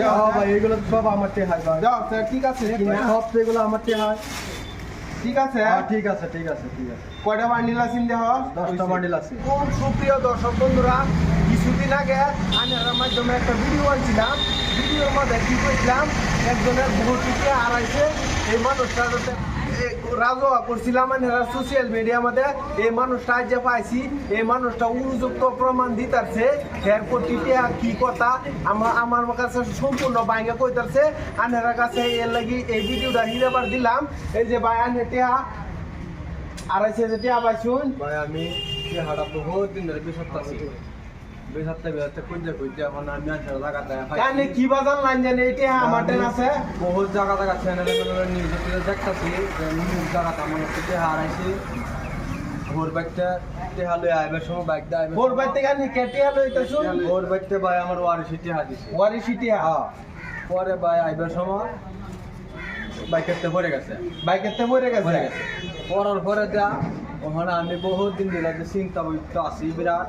হ্যাঁ ভাই এগুলো তো সব আমার টেহাই ভাই। ঠিক আছে সব এগুলো আমার টেহাই। ঠিক আছে হ্যাঁ ঠিক আছে ঠিক আছে ঠিক আছে। কয়টা বান্ডিল দশটা বান্ডিল আছে। খুব সুপ্রিয় দর্শক বন্ধুরা কিছুদিন আগে আমি মাধ্যমে একটা ভিডিও আনছিলাম। ভিডিওর মধ্যে কি করছিলাম একজনের ভর্তিকে হারাইছে এই মানুষটা যাতে রাজোয়া করছিলাম আনারা সোশ্যাল মিডিয়ার মধ্যে এই মানুষটা যে পাইছি, এই মানুষটা উপযুক্ত প্রমাণ দিতারছে, এর প্রতিটি কি কথা আমার আমার কাছে সম্পূর্ণ বাইঙ্গে কইতারছে আনারা কাছে এর লাগি এই ভিডিওটা হিরেবার দিলাম। এই যে ভাই, আনে টেহা আড়াইশো যে টেহা পাইছুন ভাই, আমি টেহাটা বহুত দিন ধরে বিশত্তা আছি কানে কি লাইন জানে এটা আমার ট্রেন আছে। বহুত জায়গা জায়গা চ্যানেলে নিউজ দেখতেছি নিউজ জায়গাটা আমার হচ্ছে হারাইছি। ভোর বাইকটা টেহা লই আইবার সময় বাইক দা আইবার ভোর বাইতে কানে কেটে লইতেছুন ভোর বাইকতে ভাই আমার ওয়ারিশি টেহা দিছে। ওয়ারি সিটি হ্যাঁ পরে ভাই আইবার সময় বাইকেতে পড়ে গেছে। বাইকেতে গেছে? পড়ে গেছে। পড়ার পরে যা ওখানে আমি বহুত দিন দিলাম যে চিন্তা আছি বিরাট।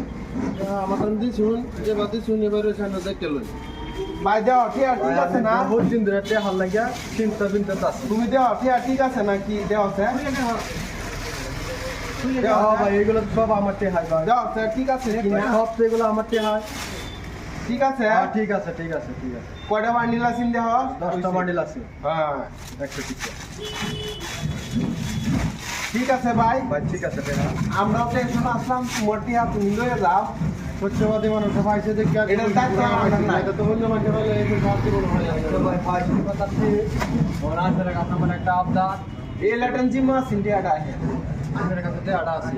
আমাদের দিছুন যে বাতি শুন এবার সামনে দেখতে লই ভাই দেও টিয়া ঠিক আছে না বহুত দিন ধরে টেহা লাগিয়া চিন্তা চিন্তা আছে তুমি দেও টিয়া ঠিক আছে নাকি দেও স্যার হ্যাঁ ভাই এগুলো তো সব আমার টেহাই ভাই দেও স্যার ঠিক আছে কিনা সব তো এগুলো আমার টেহাই ঠিক আছে হ্যাঁ ঠিক আছে ঠিক আছে ঠিক আছে কয়টা বান্ডিল আছেন দেহ দশটা বান্ডিল আছে হ্যাঁ একশো ঠিক আছে ঠিক আছে ভাই। ভাই ঠিক আছে আমরাও টেনশন আসলাম তোমার টিয়া তুমি লয়ে যাও। সত্যবাদী মানুষ পাইছে দেখি নাই। এটা তো অন্য মানুষ পাইলে এই সাহায্য করব ভাই পাইছে কথা আছে। ওর আসলে কাছে আমার একটা আবদার। এই লেটেন জিম্মা আছেন টিয়াটা আছে। আমার কাছে টেহাটা আছে।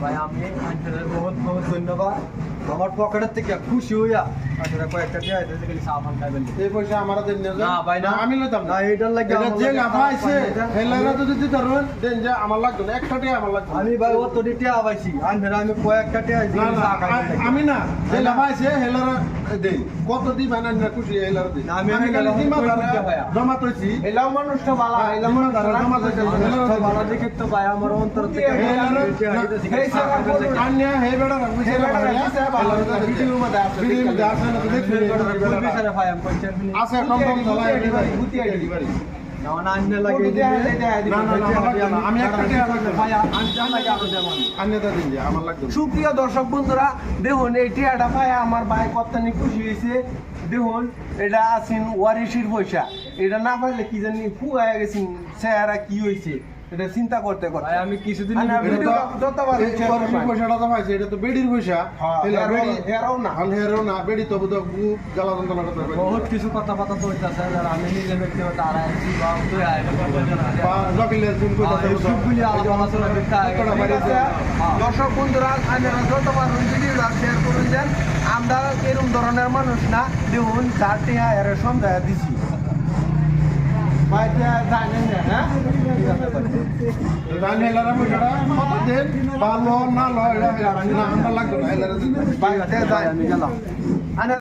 ভাই আমি আন্তরিক বহুত বহুত ধন্যবাদ। আমার পকেটের থেকে খুশি হইয়া আসলে কয়েকটা টেহা দিতে গেলে সাবান খাইবেন এই পয়সা আমার দেন না না ভাই না। আমি লইতাম না। এটার লাগে আমার যে লাফা আইছে হেলারা যদি দিতে পারবেন দেন যে আমার লাগবে না একটা টিয়া আমার লাগবে আমি ভাই অত আমি কয়েকটা আমি না যে লাফা আইছে হেলারা দেই। কত দিবেন না খুশি হেলারা দেই। আমি আমি। জমা তৈছি মানুষটা জমা তৈছি হেলারা ভালো দেখে তো ভাই আমার অন্তর থেকে হেলারা এই সেবা করুন আন্যা হে বেড়া রাখবি হে বেড়া ভাই। ভাই সুপ্রিয় দর্শক বন্ধুরা, দেখুন, এই টিয়াটা পায় আমার ভাই কত্তানি খুশি হয়েছে দেখুন, এটা আছেন ওয়ারিশির পয়সা এটা না পাইলে কি জানি ফুয়ায় গেছেন, চেহারা কি হয়েছে এটা চিন্তা করতে করতে। আমি কিছুদিন পয়সাটা এটা তো বেডির পয়সা। হ্যাঁ, হেরাও- না। হেরাও না, বেডি তো খুব জ্বালা যন্ত্রণা করতে বহুত কিছু কথা কথা তো হইতাছে আমি নিজে ব্যক্তিগত বা তুই? সবগুলি আলোচনা করতে বাড়ি আছে? দর্শক বন্ধুরা আপনারা যতবার ভিডিওটা শেয়ার করুন দেন আমরা এরকম ধরনের মানুষ না দেখুন চার টিয়া এর সন্ধ্যা দিছি। জানেন না হ্যাঁ ঠিক আছে ভাই। জানি হেলারা পয়সাটা কত দেন, বা ল না ল, এটা হেলারা- না, আমরা লাগবে না,